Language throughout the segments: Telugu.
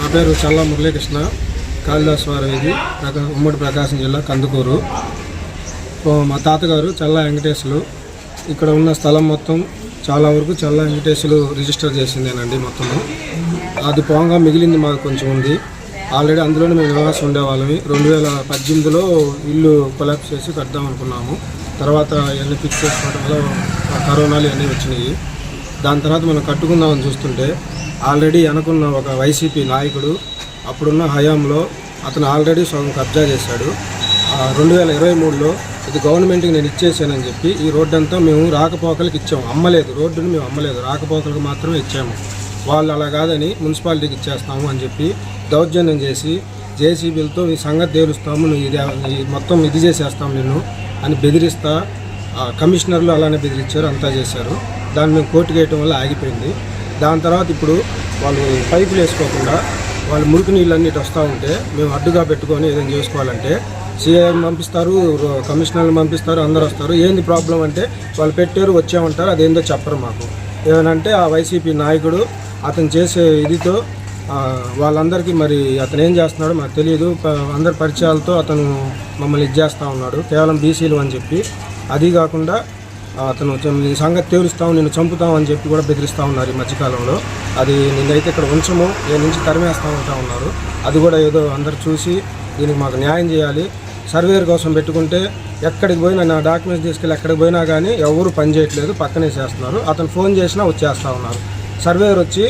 నా పేరు చల్లా మురళీకృష్ణ కాళిదాస్ వారి ఇది ఉమ్మడి ప్రకాశం జిల్లా కందుకూరు. మా తాతగారు చల్లా వెంకటేశ్వరు ఇక్కడ ఉన్న స్థలం మొత్తం చాలా వరకు చల్లా వెంకటేశ్వరు రిజిస్టర్ చేసిందేనండి మొత్తము. అది పోగా మిగిలింది మాకు కొంచెం ఉంది. ఆల్రెడీ అందులోనే మేము నివాసం ఉండేవాళ్ళమి. రెండు వేల పద్దెనిమిదిలో ఇల్లు కొలాప్స్ చేసి కడదాం అనుకున్నాము. తర్వాత ఇవన్నీ ఫిక్స్ చేసుకోవడం వల్ల కరోనాలు ఇవన్నీ వచ్చినాయి. దాని తర్వాత మనం కట్టుకుందామని చూస్తుంటే ఆల్రెడీ అనుకున్న ఒక వైసీపీ నాయకుడు అప్పుడున్న హయాంలో అతను ఆల్రెడీ సగం కబ్జా చేశాడు. రెండు వేల ఇరవై మూడులో ఇది గవర్నమెంట్కి నేను ఇచ్చేసానని చెప్పి ఈ రోడ్డు అంతా మేము రాకపోకలకు ఇచ్చాము. అమ్మలేదు రోడ్డుని మేము అమ్మలేదు రాకపోకలకు మాత్రమే ఇచ్చాము. వాళ్ళు అలా కాదని మున్సిపాలిటీకి ఇచ్చేస్తాము అని చెప్పి దౌర్జన్యం చేసి జేసీబీలతో ఈ సంగతి తేలుస్తాము నువ్వు ఇది మొత్తం ఇది చేసేస్తాం నిన్ను అని బెదిరిస్తా కమిషనర్లు అలానే బెదిరించారు అంతా చేశారు. దాన్ని మేము కోర్టుకు వేయటం వల్ల ఆగిపోయింది. దాని తర్వాత ఇప్పుడు వాళ్ళు పైపులు వేసుకోకుండా వాళ్ళు మురికి నీళ్ళు వస్తూ ఉంటే మేము అడ్డుగా పెట్టుకొని ఏదైనా చేసుకోవాలంటే సీఎం పంపిస్తారు కమిషనర్లు పంపిస్తారు అందరు వస్తారు. ఏంది ప్రాబ్లం అంటే వాళ్ళు పెట్టారు వచ్చామంటారు అదేందో చెప్పరు మాకు. ఏమనంటే ఆ వైసీపీ నాయకుడు అతను చేసే ఇదితో వాళ్ళందరికీ మరి అతను ఏం చేస్తున్నాడో మాకు తెలియదు. అందరి పరిచయాలతో అతను మమ్మల్ని ఇది చేస్తూ ఉన్నాడు. కేవలం బీసీలు అని చెప్పి అది కాకుండా అతను నీ సంగతి తేలుస్తాం నిన్ను చంపుతాం అని చెప్పి కూడా బెదిరిస్తూ ఉన్నారు ఈ మధ్యకాలంలో. అది నిన్నైతే ఇక్కడ ఉంచము ఏ నుంచి తరిమేస్తా ఉంటా ఉన్నారు. అది కూడా ఏదో అందరు చూసి దీనికి మాకు న్యాయం చేయాలి. సర్వేర్ కోసం పెట్టుకుంటే ఎక్కడికి పోయినా నా డాక్యుమెంట్స్ తీసుకెళ్ళి ఎక్కడికి పోయినా కానీ ఎవరు పని చేయట్లేదు పక్కనే చేస్తున్నారు. అతను ఫోన్ చేసినా వచ్చేస్తూ ఉన్నారు. సర్వేయర్ వచ్చి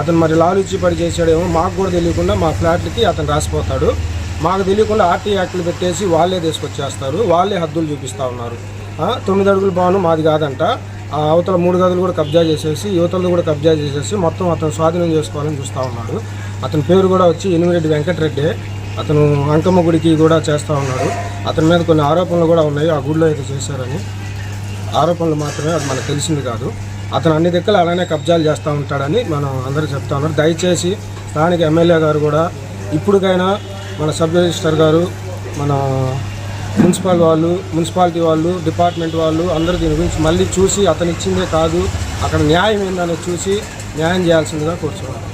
అతను మరి లాలుచి పడి చేసాడేమో మాకు కూడా తెలియకుండా మా ఫ్లాట్లకి అతను రాసిపోతాడు. మాకు తెలియకుండా ఆర్టీ యాక్ట్లు పెట్టేసి వాళ్ళే తీసుకొచ్చేస్తారు వాళ్ళే హద్దులు చూపిస్తూ ఉన్నారు. తొమ్మిది అడుగుల భవనం మాది కాదంట. ఆ అవతల మూడు గదులు కూడా కబ్జా చేసేసి యువతలు కూడా కబ్జా చేసేసి మొత్తం అతను స్వాధీనం చేసుకోవాలని చూస్తూ ఉన్నాడు. అతని పేరు కూడా వచ్చి ఎనిమిరెడ్డి వెంకటరెడ్డి. అతను అంకమ్మ గుడికి కూడా చేస్తూ ఉన్నాడు. అతని మీద కొన్ని ఆరోపణలు కూడా ఉన్నాయి. ఆ గుడిలో అయితే చేశారని. ఆరోపణలు మాత్రమే అది మనకు తెలిసింది కాదు. అతను అన్ని దిక్కులు అలానే కబ్జాలు చేస్తూ ఉంటాడని మనం అందరూ చెప్తా ఉన్నారు. దయచేసి స్థానిక ఎమ్మెల్యే గారు కూడా ఇప్పటికైనా మన సబ్ రిజిస్టర్ గారు మన మున్సిపల్ వాళ్ళు మున్సిపాలిటీ వాళ్ళు డిపార్ట్మెంట్ వాళ్ళు అందరూ దీని గురించి మళ్ళీ చూసి అతను ఇచ్చిందే కాదు అక్కడ న్యాయం ఏందనేది చూసి న్యాయం చేయాల్సిందిగా కూర్చోవాలి